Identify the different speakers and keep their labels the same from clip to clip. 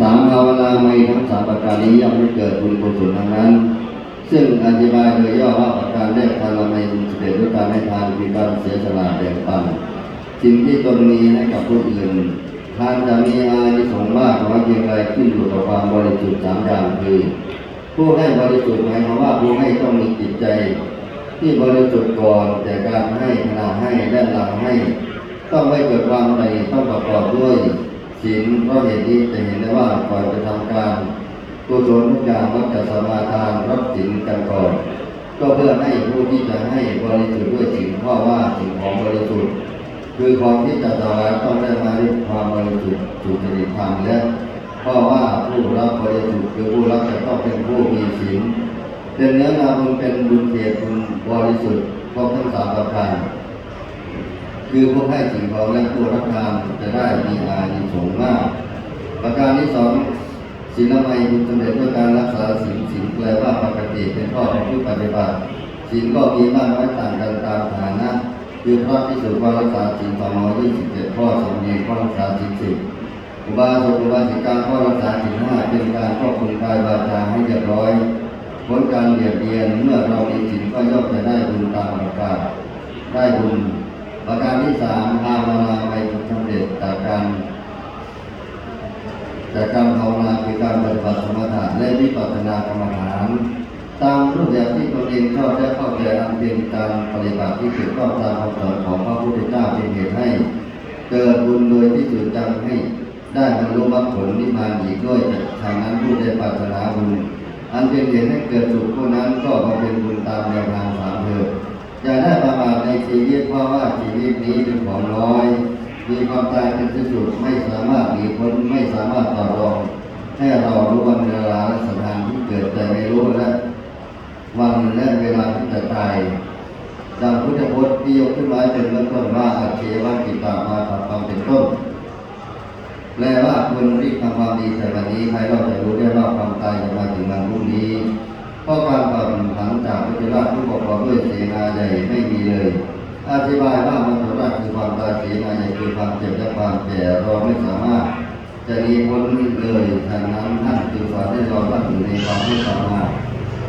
Speaker 1: สามภาวนาไม่ทั้งสามประการนี้ย่อมไม่เกิดบุญกุศลทั้งนั้น ซึ่งอธิบายโดยย่อว่าประการแรกทานละไมบุญสำเร็จด้วยการให้ทานคือการเสียสละแบ่งปันสิ่งที่ตนมีให้กับผู้อื่นทานจะมีอานิสงส์มากน้อยเพียงไรขึ้นอยู่กับความบริสุทธิ์สามอย่างคือผู้ให้บริสุทธิ์หมายความว่าผู้ให้ต้องมีจิตใจ ที่บริสุทธิ์ก่อนแต่การให้ขณะให้และหลังให้ ต้องไม่เกิดความใดต้องประกอบด้วย ศีลเพราะเหตุนี้จะเห็นได้ว่าก่อนจะทำการกุศลทุกอย่างมักจะสมาทานรับศีลกันก่อน ก็เพื่อให้ผู้ที่จะให้บริสุทธิ์ด้วยสิ่งเพราะว่าสิ่งของบริสุทธิ์ คือของที่จะถวายต้องได้มาด้วยความบริสุทธิ์สุจริตธรรมและเพราะว่าผู้รับบริสุทธิ์คือผู้รับจะต้องเป็นผู้มีศีลเป็นเนื้อนาบุญเป็นบุญเกียรติบุญบริสุทธิ์ครบทั้งสามประการ คือผู้ให้สิ่งของและผู้รับทานจะได้มีอานิสงส์มาก ประการที่สองศีลไมยบุญสำเร็จด้วยการรักษาศีลศีลแปลว่าปกติเป็นข้อของผู้ปฏิบัติศีลก็มีมากน้อยต่างกันตามฐานะ คือพระพิสุก็รักษาศีลสองร้อยยี่สิบเจ็ดข้อสามเณรก็รักษาศีลสิบอุบาสกอุบาสิกาก็รักษาศีลห้าเป็นการควบคุมกายวาจาให้เรียบร้อยพ้นการเบียดเบียนเมื่อเรามีศีลก็ย่อมจะได้บุญตามประกาศได้บุญ ประการที่สามภาวนาไปสำเร็จจากการจากการภาวนาคือการปฏิบัติสมถะและวิปัสสนากรรมฐานตามรูปแบบที่ตนเองชอบและเข้าใจอันเป็นการปฏิบัติที่ถูกต้องตามคำสอนของพระพุทธเจ้าเป็นเหตุให้เกิดบุญโดยที่สุดจังให้ได้บรรลุมรรคผลนิพพานอีกด้วยทางนั้นผู้ได้ปรารถนาบุญอันเป็นเหตุให้เกิดสุขผู้นั้นก็บำเพ็ญบุญตามแนวทางสามเถิดอย่าประมาทในชีวิตเพ ราะว่าชีวิตนี้เป็นของร้อย มีความตายเป็นที่สุดไม่สามารถหนีพ้นไม่สามารถต่อรองให้เรารู้วันเวลาและสถานที่เกิดแต่ไม่รู้และวันและเวลาที่จะตายดังพุทธพจน์ที่ยกขึ้นมาเป็นเบื้องต้นว่าอาเชวะกิตตามาทำความเป็นต้นแปลว่าคุณรีบทำความดีแต่วันนี้ใครเราจะรู้ได้ว่าความตายจะมาถึงวันพรุ่งนี้เพราะการผ่อนผันจากพระเจ้าผู้ปกครองด้วยเสนาใหญ่ไม่มีเลย อธิบายว่ามันตราคือความตายเสนาใหญ่คือความเจ็บและความแก่เราไม่สามารถจะหนีพ้นเลยฉะนั้นท่านจึงสอนให้เราตั้งอยู่ในความไม่สามารถ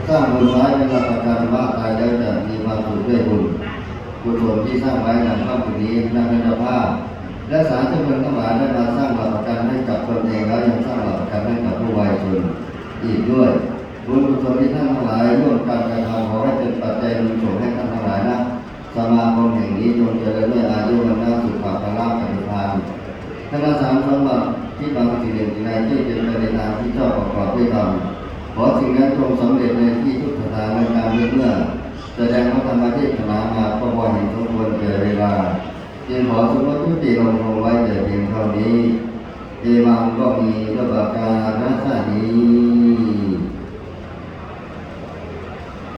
Speaker 1: สร้างบุญไว้เป็นหลักประกันว่าตายแล้วจะมีความสุขด้วยบุญกุศลที่สร้างไว้ในข้ามนี้นักเป็นเจ้าภาพและสารเจ้าเมือทั้งหลายได้มาสร้างหลักประกันให้กับตนเองแล้วยังสร้างหลักประกันให้กับผู้วายชนอีกด้วยบุญกุศลที่ท่านทั้งหลายร่วมกันกระทำขอให้เป็นปัจจัยบุญส่งให้ท่านทั้งหลายนะสมา งนี้จงเจริญด้วยอายุวันนาสุขภาพลาภปฏิภาณท่านสามสมบัติที่บางสิ่งหนึ่ในที่เป็นไปในทางที่ชอบประกอบด้วยธรรมขอสิ่งนั้นจงสำเร็จในที่ทุกสถานในการเมื่อแสดงพระธรรมเทศนามาก็พอเห็นสมควรแก่เวลาจึงขอสมมติติลงลงไว้แต่เพียงเท่านี้เอวังก็มีระบาการรัศนี้